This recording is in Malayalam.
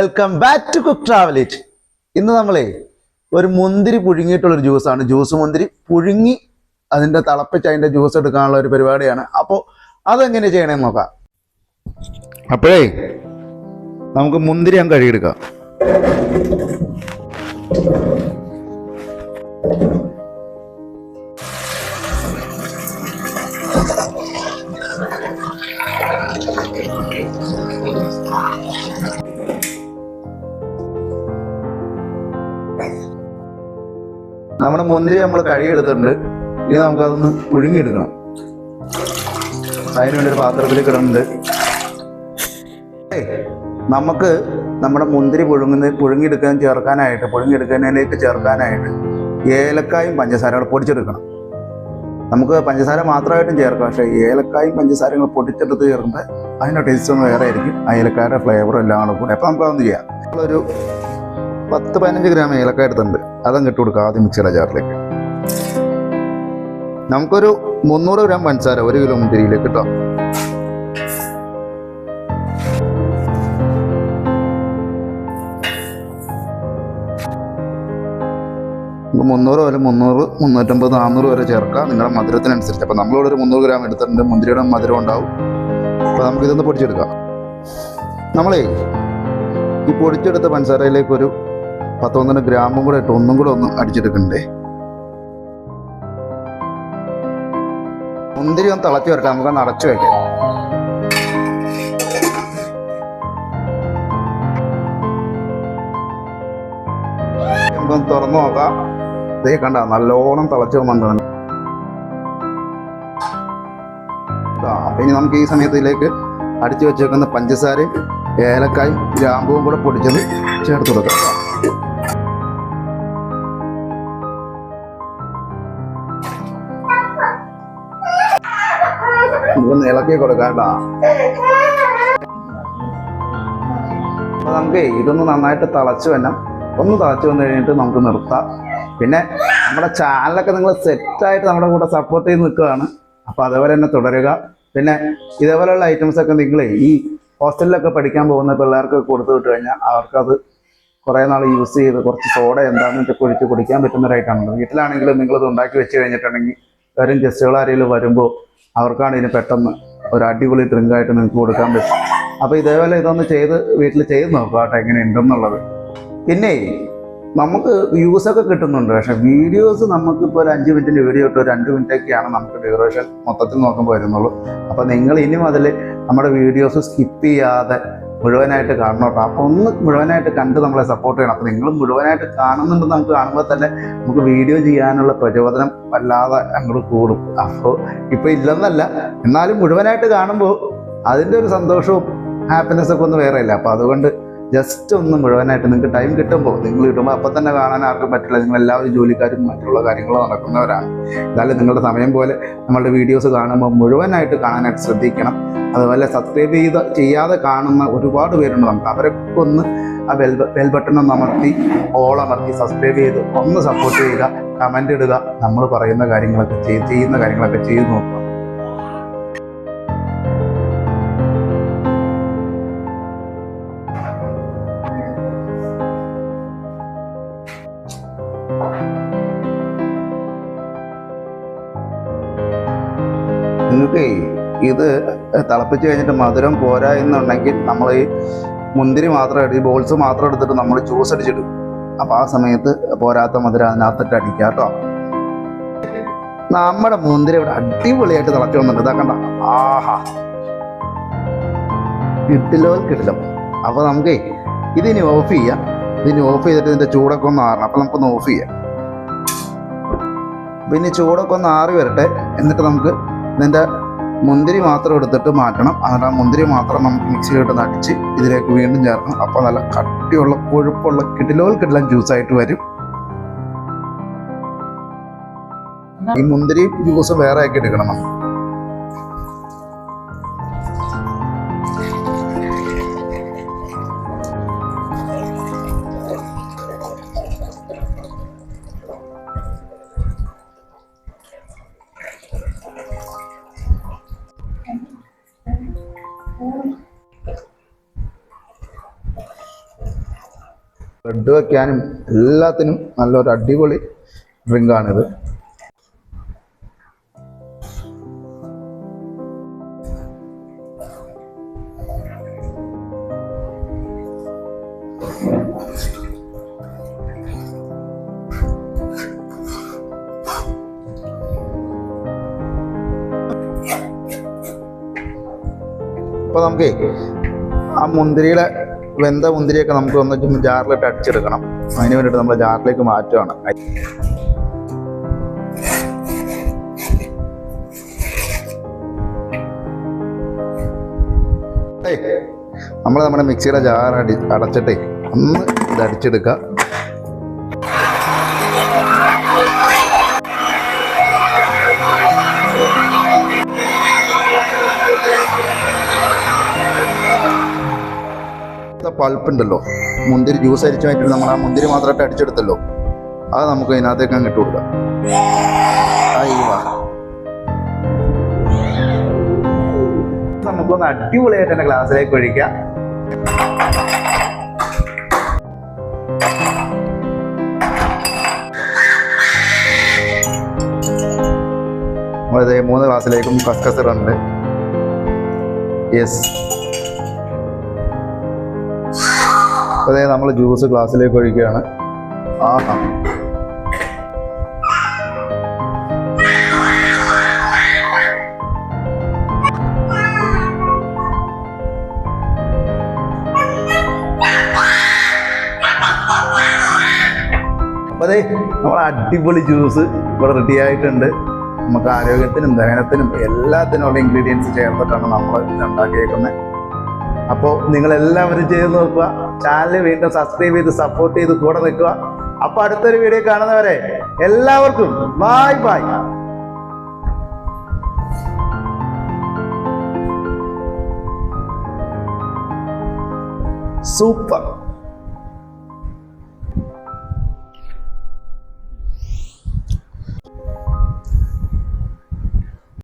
Welcome back to cook travel eat ഇന്ന് നമ്മളെ ഒരു മുന്തിരി പുഴുങ്ങിയിട്ടുള്ള ഒരു ജ്യൂസാണ്. ജ്യൂസ് മുന്തിരി പുഴുങ്ങി അതിന്റെ തിളപ്പിച്ച് അതിന്റെ ജ്യൂസ് എടുക്കാനുള്ള ഒരു പരിപാടിയാണ്. അപ്പോൾ അതെങ്ങനെ ചെയ്യണമെന്ന് നോക്കാം. അപ്പോഴേ നമുക്ക് മുന്തിരി ഞാൻ കഴുകിയെടുക്കാം. നമ്മുടെ മുന്തിരി നമ്മൾ കഴുകിയെടുത്തിട്ടുണ്ട്. ഇനി നമുക്കതൊന്ന് പുഴുങ്ങിയെടുക്കണം. അതിനുവേണ്ടി ഒരു പാത്രത്തിൽ കിടന്നുണ്ട് നമുക്ക് നമ്മുടെ മുന്തിരി പുഴുങ്ങുന്ന പുഴുങ്ങിയെടുക്കാൻ ചേർക്കാനായിട്ട് പുഴുങ്ങിയെടുക്കുന്നതിലേക്ക് ചേർക്കാനായിട്ട് ഏലക്കായും പഞ്ചസാരകൾ പൊടിച്ചെടുക്കണം. നമുക്ക് പഞ്ചസാര മാത്രമായിട്ടും ചേർക്കാം പക്ഷേ ഏലക്കായും പഞ്ചസാരങ്ങൾ പൊടിച്ചെടുത്ത് ചേർക്കുമ്പോൾ അതിന്റെ ടേസ്റ്റ് ഒന്ന് വേറെ ആയിരിക്കും. ആ ഫ്ലേവറും എല്ലാം കൂടെ കൂടെ. അപ്പോൾ നമുക്ക് അതൊന്നും ചെയ്യാം. നമ്മളൊരു പത്ത് പതിനഞ്ച് ഗ്രാം ഏലക്ക എടുത്തുണ്ട് അതങ്ങ് ഇട്ട് കൊടുക്കുക ആദ്യം മിക്സിയുടെ ജാറിലേക്ക്. നമുക്കൊരു മുന്നൂറ് ഗ്രാം പഞ്ചസാര ഒരു കിലോ മുന്തിരിയിലേക്ക് കേട്ടോ മുന്നൂറ് വരെ മുന്നൂറ് മുന്നൂറ്റമ്പത് നാന്നൂറ് വരെ ചേർക്കാം. നിങ്ങളുടെ മധുരത്തിനനുസരിച്ച്. അപ്പോൾ നമ്മളിവിടെ ഒരു മുന്നൂറ് ഗ്രാം എടുത്തിട്ടുണ്ട്. മുന്തിരിയുടെ മധുരം ഉണ്ടാവും. അപ്പോൾ നമുക്ക് ഇതൊന്ന് പൊടിച്ചെടുക്കാം. നമ്മളേ ഈ പൊടിച്ചെടുത്ത പഞ്ചസാരയിലേക്ക് ഒരു പത്തൊന്നര ഗ്രാമും കൂടെ ഇട്ട് ഒന്നും കൂടെ ഒന്ന് അടിച്ചെടുക്കണ്ടേ? മുന്തിരി ഒന്ന് തിളച്ചു വരട്ടെ നമുക്ക് അടച്ചു വെക്കാം. നമുക്കൊന്ന് തുറന്നു നോക്കാം. ഇതേ കണ്ട നല്ലോണം തിളച്ചു വന്നിട്ടുണ്ട്. അപ്പൊ ഇനി നമുക്ക് ഈ സമയത്തിലേക്ക് അടിച്ചു വെച്ചേക്കുന്ന പഞ്ചസാരയും ഏലക്കായും ഗ്രാമ്പുവും കൂടെ പൊടിച്ചത് ചേർത്ത് കൊടുക്കാം. നമുക്കൊന്ന് ഇളക്കി കൊടുക്കാട്ടാ. കേട്ടോ അപ്പൊ നമുക്ക് ഇതൊന്ന് നന്നായിട്ട് തിളച്ച് വരണം. ഒന്ന് തിളച്ച് വന്നു കഴിഞ്ഞിട്ട് നമുക്ക് നിർത്താം. പിന്നെ നമ്മുടെ ചാനലൊക്കെ നിങ്ങൾ സെറ്റായിട്ട് നമ്മുടെ കൂടെ സപ്പോർട്ട് ചെയ്ത് നിൽക്കുകയാണ്. അപ്പോൾ അതേപോലെ തന്നെ തുടരുക. പിന്നെ ഇതേപോലെയുള്ള ഐറ്റംസ് ഒക്കെ നിങ്ങൾ ഈ ഹോസ്റ്റലിലൊക്കെ പഠിക്കാൻ പോകുന്ന പിള്ളേർക്ക് കൊടുത്തു വിട്ട് കഴിഞ്ഞാൽ അവർക്കത് കുറേ നാൾ യൂസ് ചെയ്ത് കുറച്ച് സോഡ എന്താണെന്ന് വെച്ചാൽ കുഴിച്ച് കുടിക്കാൻ പറ്റുന്നൊരായിട്ടാണല്ലോ വീട്ടിലാണെങ്കിലും നിങ്ങളിത് ഉണ്ടാക്കി വെച്ച് കഴിഞ്ഞിട്ടുണ്ടെങ്കിൽ വരും ഗസ്റ്റുകൾ ആരെങ്കിലും വരുമ്പോൾ അവർക്കാണ് ഇതിന് പെട്ടെന്ന് ഒരു അടിപൊളി ഡ്രിങ്കായിട്ട് നിങ്ങൾക്ക് കൊടുക്കാൻ പറ്റും. അപ്പോൾ ഇതേപോലെ ഇതൊന്ന് ചെയ്ത് വീട്ടിൽ ചെയ്ത് നോക്കുക കേട്ടോ എങ്ങനെയുണ്ടെന്നുള്ളത്. പിന്നെ നമുക്ക് വ്യൂസ് ഒക്കെ കിട്ടുന്നുണ്ട്. പക്ഷെ വീഡിയോസ് നമുക്ക് നമുക്കിപ്പോൾ ഒരു അഞ്ച് മിനിറ്റിന്റെ വീഡിയോ ഇട്ട് രണ്ട് മിനിറ്റൊക്കെയാണ് നമുക്ക് ഡ്യൂറേഷൻ മൊത്തത്തിൽ നോക്കുമ്പോൾ വരുന്നുള്ളൂ. അപ്പോൾ നിങ്ങൾ ഇനിയും അതിൽ നമ്മുടെ വീഡിയോസ് സ്കിപ്പ് ചെയ്യാതെ മുഴുവനായിട്ട് കാണണം കേട്ടോ അപ്പോൾ ഒന്ന് മുഴുവനായിട്ട് കണ്ട് നമ്മളെ സപ്പോർട്ട് ചെയ്യണം. അപ്പോൾ നിങ്ങൾ മുഴുവനായിട്ട് കാണുന്നുണ്ടെന്ന് നമുക്ക് കാണുമ്പോൾ തന്നെ നമുക്ക് വീഡിയോ ചെയ്യാനുള്ള പ്രചോദനം വല്ലാതെ അങ്ങോട്ട് കൂടും. അപ്പോൾ ഇപ്പോൾ ഇല്ലെന്നല്ല എന്നാലും മുഴുവനായിട്ട് കാണുമ്പോൾ അതിന്റെ ഒരു സന്തോഷവും ഹാപ്പിനെസ് ഒക്കെ ഒന്ന് വേറെയല്ല അപ്പോൾ അതുകൊണ്ട് ജസ്റ്റ് ഒന്ന് മുഴുവനായിട്ട് നിങ്ങൾക്ക് ടൈം കിട്ടുമ്പോൾ നിങ്ങൾ കിട്ടുമ്പോൾ അപ്പം തന്നെ കാണാൻ ആർക്കും പറ്റില്ല. നിങ്ങൾ എല്ലാവരും ജോലിക്കാരും മറ്റുള്ള കാര്യങ്ങളും നടക്കുന്നവരാണ്. എന്നാലും നിങ്ങളുടെ സമയം പോലെ നമ്മളുടെ വീഡിയോസ് കാണുമ്പോൾ മുഴുവനായിട്ട് കാണാനായിട്ട് ശ്രദ്ധിക്കണം. അതുപോലെ സബ്സ്ക്രൈബ് ചെയ്ത് ചെയ്യാതെ കാണുന്ന ഒരുപാട് പേരുണ്ട് നമുക്ക്. അവരൊക്കെ ഒന്ന് ആ ബെൽ ബെൽ ബട്ടൺ ഒന്ന് അമർത്തി ഓൾ അമർത്തി സബ്സ്ക്രൈബ് ചെയ്ത് ഒന്ന് സപ്പോർട്ട് ചെയ്യുക കമന്റ് ഇടുക. നമ്മൾ പറയുന്ന കാര്യങ്ങളൊക്കെ ചെയ്യുന്ന കാര്യങ്ങളൊക്കെ ചെയ്ത് നോക്കുക. ഇത് തിളപ്പിച്ച് കഴിഞ്ഞിട്ട് മധുരം പോരാ എന്നുണ്ടെങ്കിൽ നമ്മൾ ഈ മുന്തിരി മാത്രം ഈ ബോൾസ് മാത്രം എടുത്തിട്ട് നമ്മൾ ജ്യൂസ് അടിച്ചിടും. അപ്പോൾ ആ സമയത്ത് പോരാത്ത മധുരം അതിനകത്തിട്ട് അടിക്കുക കേട്ടോ. നമ്മുടെ മുന്തിരി ഇവിടെ അടിപൊളിയായിട്ട് തിളച്ചു വന്നിട്ട് ഇതാ കണ്ട? ആഹാ. കിട്ടില്ലോ കിട്ടില്ല. അപ്പോൾ നമുക്കേ ഇതിനി ഓഫ് ചെയ്യാം. ഇതിനി ഓഫ് ചെയ്തിട്ട് ഇതിന്റെ ചൂടൊക്കെ ഒന്ന് ആറണം. അപ്പോൾ നമുക്കൊന്ന് ഓഫ് ചെയ്യാം. പിന്നെ ചൂടൊക്കെ ഒന്ന് ആറി വരട്ടെ. എന്നിട്ട് നമുക്ക് ഇതിന്റെ മുന്തിരി മാത്രം എടുത്തിട്ട് മാറ്റണം. എന്നിട്ട് ആ മുന്തിരി മാത്രം നമുക്ക് മിക്സിയിലിട്ട് നടിച്ച് ഇതിലേക്ക് വീണ്ടും ചേർക്കണം. അപ്പോൾ നല്ല കട്ടിയുള്ള കൊഴുപ്പുള്ള കിടിലോൽ കിടിലൻ ജ്യൂസായിട്ട് വരും. ഈ മുന്തിരി ജ്യൂസ് വേറെ ആക്കി എടുക്കണം. ബ്രെഡ് വെക്കാനും എല്ലാത്തിനും നല്ലൊരു അടിപൊളി ഡ്രിങ്കാണിത് അപ്പോൾ നമുക്ക് ആ മുന്തിരിയുടെ വെന്ത മുന്തിരിയൊക്കെ നമുക്ക് ഒന്ന് ജാറിലിട്ട് അടിച്ചെടുക്കണം. അതിന് വേണ്ടിയിട്ട് നമ്മൾ ജാറിലേക്ക് മാറ്റുകയാണ് നമ്മൾ നമ്മുടെ മിക്സിയുടെ ജാർ അടി അടച്ചിട്ടേ ഒന്ന് ഇത് അടിച്ചെടുക്കുക പൾപ്പ് ഉണ്ടല്ലോ മുന്തിരി ജ്യൂസ് അരിച്ചു മാറ്റിട്ട് നമ്മൾ ആ മുന്തിരി മാത്രമായിട്ട് അടിച്ചെടുത്തല്ലോ. അത് നമുക്ക് ഇതിനകത്തേക്ക് അങ്ങ് ഇട്ട് കൊടുക്കാം. നമുക്കൊന്ന് അടിപൊളിയായിട്ട് തന്നെ ഗ്ലാസ്സിലേക്ക് ഒഴിക്കാം. മൂന്ന് ക്ലാസ്സിലേക്കും കസ്കസറുണ്ട് യെസ് അതെ നമ്മൾ ജ്യൂസ് ഗ്ലാസ്സിലേക്ക് ഒഴിക്കുകയാണ്. അപ്പൊ അതെ നമ്മൾ അടിപൊളി ജ്യൂസ് ഇവിടെ റെഡി ആയിട്ടുണ്ട്. നമുക്ക് ആരോഗ്യത്തിനും ദഹനത്തിനും എല്ലാത്തിനുള്ള ഇൻഗ്രീഡിയൻസ് ചേർത്തിട്ടാണ് നമ്മൾ ഉണ്ടാക്കിയേക്കുന്നത്. അപ്പോൾ നിങ്ങളെല്ലാവരും ചെയ്ത് നോക്കുക. ചാനൽ വീണ്ടും സബ്സ്ക്രൈബ് ചെയ്ത് സപ്പോർട്ട് ചെയ്ത് കൂടെ നിൽക്കുക. അപ്പോൾ അടുത്തൊരു വീഡിയോ കാണുന്നവരെ എല്ലാവർക്കും ബായ് ബായ് സൂപ്പർ